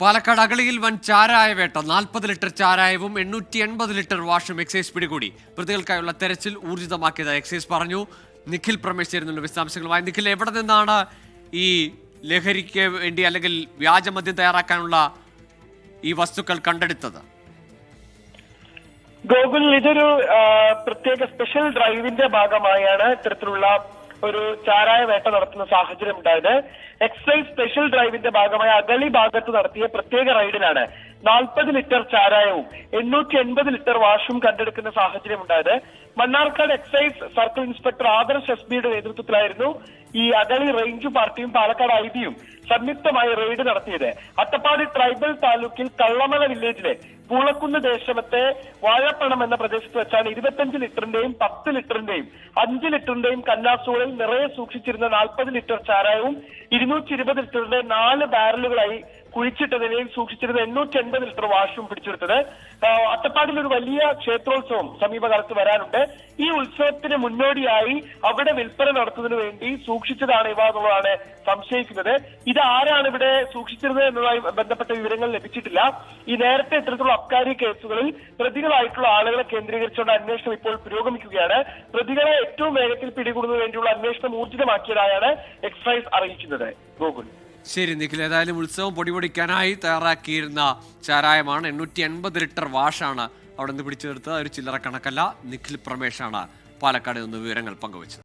പാലക്കാട് അഗളിയിൽ വൻ ചാരായ വേട്ട. നാൽപ്പത് ലിറ്റർ ചാരായവും എണ്ണൂറ്റി എൺപത് ലിറ്റർ വാഷും എക്സൈസ് പിടികൂടി. പ്രതികൾക്കായുള്ള തെരച്ചിൽ ഊർജിതമാക്കിയത് എക്സൈസ് പറഞ്ഞു. നിഖിൽ പ്രമേശ് ചേരുന്നുണ്ട് വിശദാംശങ്ങളുമായി. നിഖിൽ എവിടെ നിന്നാണ് ഈ ലഹരിക്ക് വേണ്ടി അല്ലെങ്കിൽ വ്യാജമദ്യം തയ്യാറാക്കാനുള്ള ഈ വസ്തുക്കൾ കണ്ടെടുത്തത്? ഗോകുൽ ഇതൊരു പ്രത്യേക സ്പെഷ്യൽ ഡ്രൈവിന്റെ ഭാഗമായാണ് ഇത്തരത്തിലുള്ള ഒരു ചാരായ വേട്ട നടത്തുന്ന സാഹചര്യം ഉണ്ടായത് എക്സൈസ് സ്പെഷ്യൽ ഡ്രൈവിന്റെ ഭാഗമായ അഗളി ഭാഗത്ത് നടത്തിയ പ്രത്യേക റൈഡിലാണ് നാൽപ്പത് ലിറ്റർ ചാരായവും എണ്ണൂറ്റി എൺപത് ലിറ്റർ വാഷും കണ്ടെടുക്കുന്ന സാഹചര്യം ഉണ്ടായത് Mannarkkad excise circle inspector Adarsh S ബിയുടെ നേതൃത്വത്തിലായിരുന്നു ഈ അഗളി റേഞ്ച് പാർട്ടിയും പാലക്കാട് ഐ ബിയും സംയുക്തമായി റെയ്ഡ് നടത്തിയത്. അട്ടപ്പാടി ട്രൈബൽ താലൂക്കിൽ കള്ളമല വില്ലേജിലെ പൂളക്കുന്ന് ദേശമത്തെ വാഴപ്പണം എന്ന പ്രദേശത്ത് വെച്ചാണ് ഇരുപത്തഞ്ച് ലിറ്ററിന്റെയും പത്ത് ലിറ്ററിന്റെയും അഞ്ച് ലിറ്ററിന്റെയും കന്നാസുകളിൽ നിറയെ സൂക്ഷിച്ചിരുന്ന നാൽപ്പത് ലിറ്റർ ചാരായവും ഇരുന്നൂറ്റി ഇരുപത് ലിറ്ററിന്റെ നാല് ബാരലുകളായി കുഴിച്ചിട്ട നിലയിൽ സൂക്ഷിച്ചിരുന്ന എണ്ണൂറ്റി എൺപത് ലിറ്റർ വാഷും പിടിച്ചെടുത്തത് അട്ടപ്പാടിൽ ഒരു വലിയ ക്ഷേത്രോത്സവം സമീപകാലത്ത് വരാനുണ്ട്. ഈ ഉത്സവത്തിന് മുന്നോടിയായി അവിടെ വിൽപ്പന നടത്തുന്നതിന് വേണ്ടി സൂക്ഷിച്ചതാണ് ഇവ എന്നുള്ളതാണ് സംശയിക്കുന്നത്. ഇത് ആരാണ് ഇവിടെ സൂക്ഷിച്ചിരുന്നത് എന്നതുമായി ബന്ധപ്പെട്ട വിവരങ്ങൾ ലഭിച്ചിട്ടില്ല. ഈ നേരത്തെ ഇത്തരത്തിലുള്ള അബ്കാരി കേസുകളിൽ പ്രതികളായിട്ടുള്ള ആളുകളെ കേന്ദ്രീകരിച്ചുകൊണ്ട് അന്വേഷണം ഇപ്പോൾ പുരോഗമിക്കുകയാണ്. പ്രതികളെ ഏറ്റവും വേഗത്തിൽ പിടികൂടുന്നതിന് വേണ്ടിയുള്ള അന്വേഷണം ഊർജിതമാക്കിയതായാണ് എക്സൈസ് അറിയിക്കുന്നത്. ഗോകുൽ. ശരി നിഖിൽ. ഏതായാലും ഉത്സവം പൊടിപൊടിക്കാനായി തയ്യാറാക്കിയിരുന്ന ചാരായമാണ്. എണ്ണൂറ്റി എൺപത് ലിറ്റർ വാഷാണ് അവിടെ നിന്ന് പിടിച്ചെടുത്തത്. ഒരു ചില്ലറ കണക്കല്ല നിഖിൽ പ്രമേഷാണ്. പാലക്കാട് നിന്ന് വിവരങ്ങൾ പങ്കുവച്ചത്.